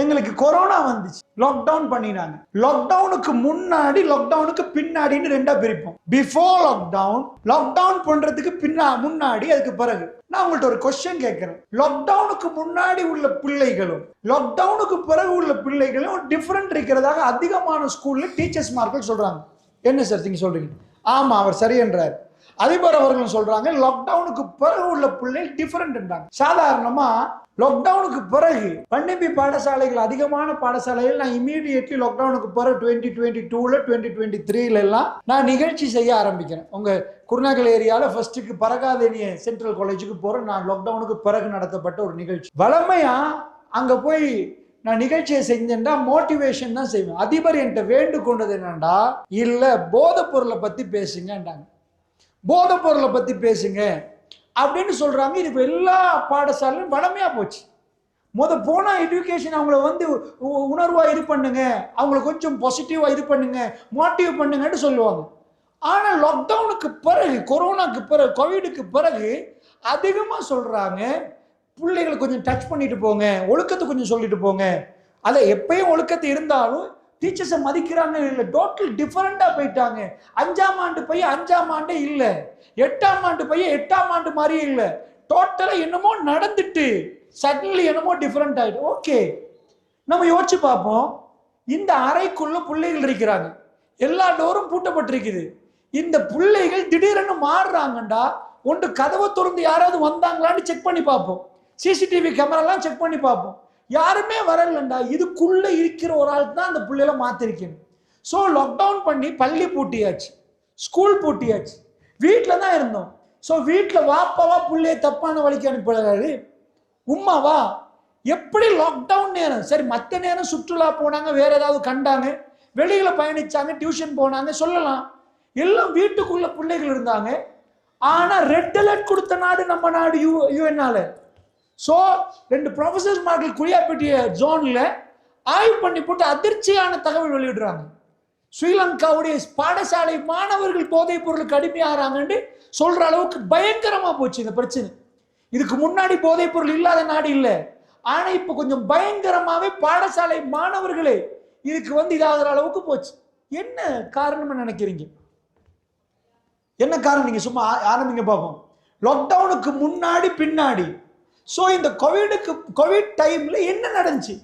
எங்களுக்கு கொரோனா வந்துச்சு. லாக்டவுன் பண்ணினாங்க. லாக்டவுனுக்கு முன்னாடி லாக்டவுனுக்கு பின்னாடின்னு ரெண்டா பிரிப்போம். பிஃபோர் லாக்டவுன் லாக்டவுன் பண்றதுக்கு பின்னா முன்னாடி அதுக்கு பிறகு. நான் உங்கள்ட்ட ஒரு கொஸ்டின் கேட்கிறேன். லாக்டவுனுக்கு முன்னாடி உள்ள பிள்ளைகளும் லாக்டவுனுக்கு பிறகு உள்ள பிள்ளைகளும் டிஃப்ரெண்ட் இருக்கிறதாக அதிகமான ஸ்கூல்ல டீச்சர்ஸ் மார்கள் சொல்றாங்க. என்ன சார் நீங்க சொல்றீங்க? ஆமா அவர் சரி என்றார். அதிபர் அவர்கள் சொல்றாங்க லாக்டவுனுக்கு பிறகு உள்ள பிள்ளைகள் டிஃபரெண்ட்ன்றாங்க சாதாரணமா லாக்டவுனுக்கு பிறகு பண்டிபி பாடசாலைகள் அதிகமான பாடசாலைகள் நான் இமீடியட்லி லாக்டவுனுக்கு பிறகு டுவெண்ட்டி டுவெண்ட்டி டூல டுவெண்ட்டி டுவெண்ட்டி த்ரீல எல்லாம் நான் நிகழ்ச்சி செய்ய ஆரம்பிக்கிறேன். உங்கள் குருநாகல் ஏரியாவில் ஃபர்ஸ்ட்டுக்கு பரகாதேனிய சென்ட்ரல் காலேஜுக்கு போகிறேன் நான் லாக்டவுனுக்கு பிறகு நடத்தப்பட்ட ஒரு நிகழ்ச்சி. வளமையாக அங்கே போய் நான் நிகழ்ச்சியை செஞ்சேன்டா மோட்டிவேஷன் தான் செய்வேன். அதிபர் என்கிட்ட வேண்டு கொண்டது இல்லை போதைப் பொருளை பற்றி பேசுங்கன்றாங்க. போதைப் பொருளை பற்றி பேசுங்க அப்படின்னு சொல்கிறாங்க இது இப்போ எல்லா பாடசாலையும் வளமையாக போச்சு. முத போனால் எஜுகேஷன் அவங்கள வந்து உ- இது பண்ணுங்க. அவங்கள கொஞ்சம் பாசிட்டிவாக இது பண்ணுங்க. மோட்டிவ் பண்ணுங்கன்னு சொல்லுவாங்க. ஆனால் லாக்டவுனுக்கு பிறகு கொரோனாக்கு பிறகு கோவிடுக்கு பிறகு அதிகமாக சொல்கிறாங்க பிள்ளைகளை கொஞ்சம் டச் பண்ணிட்டு போங்க. ஒழுக்கத்தை கொஞ்சம் சொல்லிட்டு போங்க. அதை எப்பயும் ஒழுக்கத்தை இருந்தாலும் டீச்சர்ஸை மதிக்கிறாங்க இல்லை. டோட்டல் டிஃப்ரெண்ட்டாக போயிட்டாங்க. அஞ்சாம் ஆண்டு பையன் அஞ்சாம் ஆண்டே இல்லை. எட்டாம் ஆண்டு பையன் எட்டாம் ஆண்டு மாதிரியே இல்லை. டோட்டலாக என்னமோ நடந்துட்டு சடன்லி என்னமோ டிஃப்ரெண்ட் ஆகிடும் ஓகே நம்ம யோசிச்சு பார்ப்போம். இந்த அறைக்குள்ள பிள்ளைகள் இருக்கிறாங்க. எல்லா டோரும் பூட்டப்பட்டிருக்குது. இந்த பிள்ளைகள் திடீரென்னு மாறுறாங்கண்டா. ஒன்று கதவை திறந்து யாராவது வந்தாங்களான்னு செக் பண்ணி பார்ப்போம். சிசிடிவி கேமராலாம் செக் பண்ணி பார்ப்போம். யாருமே வரலண்டா. இதுக்குள்ளே இருக்கிற ஒரு ஆள் தான் அந்த பிள்ளைகளை மாத்திருக்கணும். ஸோ லாக்டவுன் பண்ணி பள்ளி பூட்டியாச்சு. ஸ்கூல் பூட்டியாச்சு. வீட்டில் தான் இருந்தோம். ஸோ வீட்டில் வாப்பாவா பிள்ளைய தப்பான வழிக்கு அனுப்புறாரு உம்மாவா? எப்படி லாக்டவுன் நேரம்? சரி மற்ற நேரம் சுற்றுலா போனாங்க வேற ஏதாவது கண்டாங்க. வெளியில் பயணிச்சாங்க டியூஷன் போனாங்க சொல்லலாம். எல்லாம் வீட்டுக்குள்ள பிள்ளைகள் இருந்தாங்க. ஆனால் ரெட் அலர்ட் கொடுத்த நாடு நம்ம நாடு யூ யூஎன்னால ஸோ ரெண்டு ப்ரொஃபசர்ஸ் மார்கள் குளியாப்பட்டிய ஜோனில் ஆய்வு பண்ணி போட்டு அதிர்ச்சியான தகவல் வெளியிடுறாங்க. ஸ்ரீலங்காவுடைய பாடசாலை மாணவர்கள் போதைப் பொருளுக்கு அடிமையாகிறாங்கன்னு சொல்கிற அளவுக்கு பயங்கரமாக போச்சு இந்த பிரச்சனை. இதுக்கு முன்னாடி போதைப் பொருள் இல்லாத நாடு இல்லை. ஆனால் இப்போ கொஞ்சம் பயங்கரமாகவே பாடசாலை மாணவர்களே இதுக்கு வந்து இதாகிற அளவுக்கு போச்சு. என்ன காரணம்னு நினைக்கிறீங்க? என்ன காரணம்? நீங்கள் சும்மா ஆ- ஆரம்பிங்க பார்ப்போம் லாக்டவுனுக்கு முன்னாடி பின்னாடி ஸோ இந்த கோவிடுக்கு கோவிட் டைமில் என்ன நடந்துச்சு?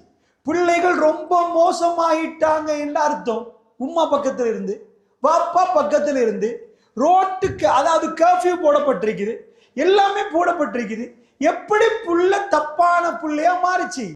பிள்ளைகள் ரொம்ப மோசமாயிட்டாங்க என்று அர்த்தம். உம்மா பக்கத்தில் இருந்து பாப்பா பக்கத்தில் இருந்து ரோட்டுக்கு அதாவது கர்ஃபியூ போடப்பட்டிருக்குது. எல்லாமே போடப்பட்டிருக்குது. எப்படி புள்ள தப்பான புள்ளையா மாறுச்சு?